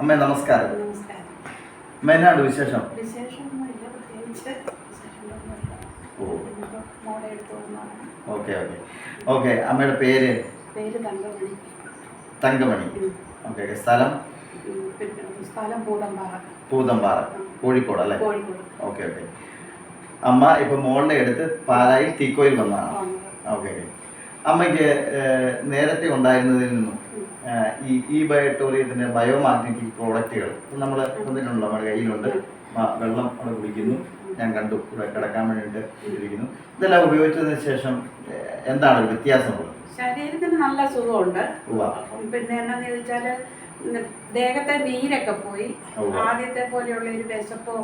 അമ്മേ നമസ്കാരം. അമ്മ എന്നാണ് വിശേഷം? Okay okay. ഓക്കെ അമ്മയുടെ പേര്? തങ്കമണി. Okay okay. സ്ഥലം? സ്ഥലം പൂതമ്പാറ. പൂതമ്പാറ കോഴിക്കോട് അല്ലേ? Okay okay. അമ്മ ഇപ്പൊ മോളുടെ അടുത്ത് പാലായി തീക്കോയിൽ വന്നതാണ്. വന്നത്. Okay okay. അമ്മയ്ക്ക് നേരത്തെ ഉണ്ടായിരുന്നതിൽ നിന്നും ഈ ഈ ബയോട്ടോറിയത്തിന്റെ ബയോമാഗ്നറ്റിക് പ്രോഡക്റ്റുകൾ നമ്മൾ തന്നിട്ടുണ്ടല്ലോ നമ്മുടെ കയ്യിലുണ്ട്. വെള്ളം അവിടെ കുടിക്കുന്നു. ഞാൻ കണ്ടു. ഇവിടെ കിടക്കാൻ വേണ്ടിയിട്ട് ഇതെല്ലാം ഉപയോഗിച്ചതിന് ശേഷം എന്താണ് വ്യത്യാസമുള്ളത് ശരീരത്തിന് നല്ല സുഖമുണ്ട്. പിന്നെ എന്നാന്ന് ചോദിച്ചാൽ ദേഹത്തെ നീരൊക്കെ പോയി. ആദ്യത്തെ പോലെയുള്ള ഒരു വിശപ്പോ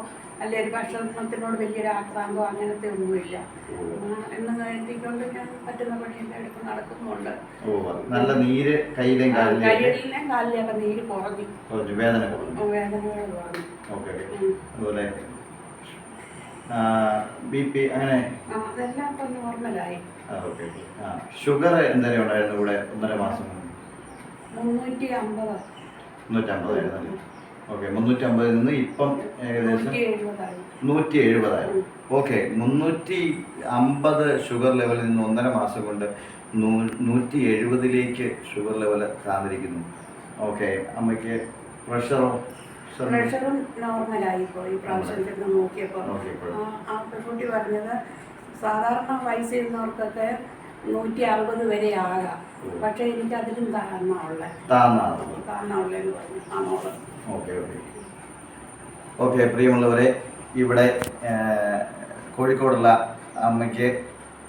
അല്ലെ ഒരു ഭക്ഷണത്തിനോട് വലിയൊരു ആക്രാന്തോ അങ്ങനത്തെ ഒന്നുമില്ല. എന്ന് കരുതിക്കൊണ്ട് ഞാൻ പറ്റുന്ന പണിയെല്ലാം എടുത്ത് നടക്കുന്നുണ്ട്. നല്ല നീര് കയ്യിലും കാലിലെയും കൈയിലെല്ലാം കാലിലൊക്കെ നീര് കുറഞ്ഞു. വേദന വേദനകൾ കുറഞ്ഞു. അതുപോലെ ബി പി അങ്ങനെ? ഓക്കെ ആ ഷുഗർ എന്തായാലും ഉണ്ടായിരുന്നു ഇവിടെ ഒന്നര മാസം മുന്നൂറ്റി അമ്പത് മുന്നൂറ്റമ്പതായിരുന്നു അല്ലേ ഓക്കെ മുന്നൂറ്റമ്പതിൽ നിന്ന് ഇപ്പം ഏകദേശം നൂറ്റി എഴുപതായി നൂറ്റി എഴുപതായി ഓക്കെ മുന്നൂറ്റി അമ്പത് ഷുഗർ ലെവലിൽ നിന്ന് ഒന്നര മാസം കൊണ്ട് നൂ- നൂറ്റി എഴുപതിലേക്ക് ഷുഗർ ലെവൽ താന്നിരിക്കുന്നു. ഓക്കെ അമ്മയ്ക്ക് പ്രഷറോ? പ്രഷറും നോർമലായി പോയി പ്രാവശ്യം ചെന്ന് നോക്കിയപ്പോൾ. ആ- പെൺകുട്ടി പറഞ്ഞത് സാധാരണ വയസ്സിരുന്നവർക്കൊക്കെ നൂറ്റി അറുപത് വരെ ആകാം. പക്ഷേ എനിക്ക് അതിലും താഴ്ന്നുള്ളത് താന്നാണ് താഴ്ന്നുള്ളതെന്ന് പറഞ്ഞു. ആ മോൾ ഓക്കെ ഓക്കെ. ഓക്കെ പ്രിയമുള്ളവരെ ഇവിടെ കോഴിക്കോടുള്ള അമ്മയ്ക്ക്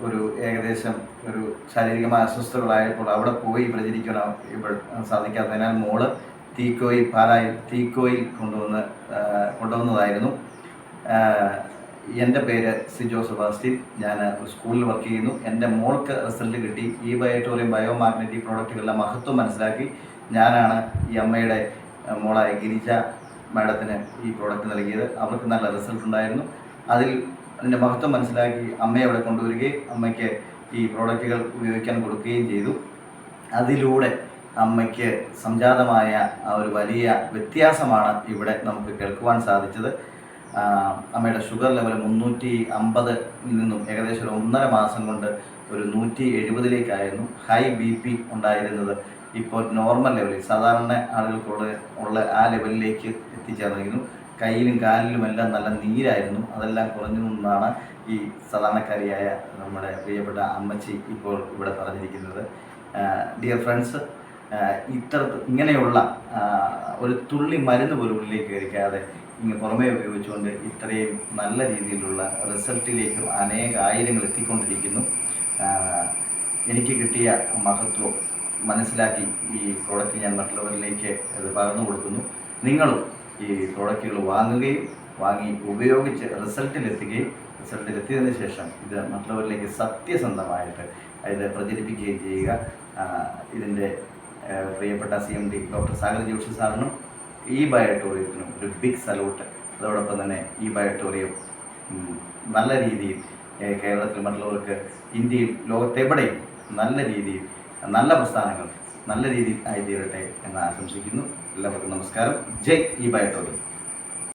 ഒരു ഏകദേശം ഒരു ശാരീരികമായ അസ്വസ്ഥതകളായപ്പോൾ അവിടെ പോയി പ്രചരിക്കാൻ ഇവിടെ സാധിക്കാത്തതിനാൽ മോൾ തീക്കോയിൽ പാലായിൽ തീക്കോയിൽ കൊണ്ടുവന്ന് കൊണ്ടുവന്നതായിരുന്നു. എന്റെ പേര് സിജോ സെബാസ്റ്റ്യൻ. ഞാൻ സ്കൂളിൽ വർക്ക് ചെയ്യുന്നു. എന്റെ മോൾക്ക് റിസൾട്ട് കിട്ടി. ഈ ബയോട്ടോറിയം ബയോമാഗ്നറ്റിക് പ്രോഡക്റ്റുകളുടെ മഹത്വം മനസ്സിലാക്കി ഞാനാണ് ഈ അമ്മയുടെ മോളായ ഗിരിജ മാഡത്തിന് ഈ പ്രോഡക്റ്റ് നൽകിയത്. അവർക്ക് നല്ല റിസൾട്ട് ഉണ്ടായിരുന്നു. അതിൽ അതിന്റെ മഹത്വം മനസ്സിലാക്കി അമ്മയെ അവിടെ കൊണ്ടുവരികയും അമ്മയ്ക്ക് ഈ പ്രോഡക്റ്റുകൾ ഉപയോഗിക്കാൻ കൊടുക്കുകയും ചെയ്തു. അതിലൂടെ അമ്മയ്ക്ക് സംജാതമായ ആ ഒരു വലിയ വ്യത്യാസമാണ് ഇവിടെ നമുക്ക് കേൾക്കുവാൻ സാധിച്ചത്. അമ്മയുടെ ഷുഗർ ലെവൽ മുന്നൂറ്റി അമ്പതിൽ നിന്നും ഏകദേശം ഒരു ഒന്നര മാസം കൊണ്ട് ഒരു നൂറ്റി എഴുപതിലേക്കായിരുന്നു ഹൈ ബി പി ഉണ്ടായിരുന്നത്. ഇപ്പോൾ നോർമൽ ലെവലിൽ സാധാരണ ആളുകൾക്കുള്ള ഉള്ള ആ ലെവലിലേക്ക് എത്തിച്ചേർന്നിരിക്കുന്നു. കയ്യിലും കാലിലും എല്ലാം നല്ല നീരായിരുന്നു. അതെല്ലാം കുറഞ്ഞു നിന്നാണ് ഈ സാധാരണക്കാരിയായ നമ്മുടെ പ്രിയപ്പെട്ട അമ്മച്ചി ഇപ്പോൾ ഇവിടെ പറഞ്ഞിരിക്കുന്നത്. ഡിയർ ഫ്രണ്ട്സ് ഇത്ര ഇങ്ങനെയുള്ള ഒരു തുള്ളി മരുന്ന് പോലും ഉള്ളിലേക്ക് കയറിക്കാതെ ഇങ്ങനെ പുറമേ ഉപയോഗിച്ചുകൊണ്ട് ഇത്രയും നല്ല രീതിയിലുള്ള റിസൾട്ടിലേക്ക് അനേക ആയിരങ്ങൾ എത്തിക്കൊണ്ടിരിക്കുന്നു. എനിക്ക് കിട്ടിയ മഹത്വം മനസ്സിലാക്കി ഈ പ്രോഡക്റ്റ് ഞാൻ മറ്റുള്ളവരിലേക്ക് അത് പകർന്നു കൊടുക്കുന്നു. നിങ്ങളും ഈ പ്രോഡക്റ്റുകൾ വാങ്ങുകയും വാങ്ങി ഉപയോഗിച്ച് റിസൾട്ടിലെത്തുകയും റിസൾട്ടിലെത്തിയതിനു ശേഷം ഇത് മറ്റുള്ളവരിലേക്ക് സത്യസന്ധമായിട്ട് ഇത് പ്രചരിപ്പിക്കുകയും ചെയ്യുക. ഇതിന്റെ പ്രിയപ്പെട്ട C M D doctor Sagar Joshi സാറിനും ഈ ബയോട്ടോറിയത്തിനും ഒരു ബിഗ് സല്യൂട്ട് അതോടൊപ്പം തന്നെ ഈ ബയോട്ടോറിയം നല്ല രീതിയിൽ കേരളത്തിൽ മറ്റുള്ളവർക്ക് ഇന്ത്യയിൽ ലോകത്തെവിടെയും നല്ല രീതിയിൽ നല്ല പ്രസ്ഥാനങ്ങൾ നല്ല രീതിയിൽ ആയിത്തീരട്ടെ എന്ന് ആശംസിക്കുന്നു. എല്ലാവർക്കും നമസ്കാരം. ജയ് ഈ ബയോട്ടോറിയം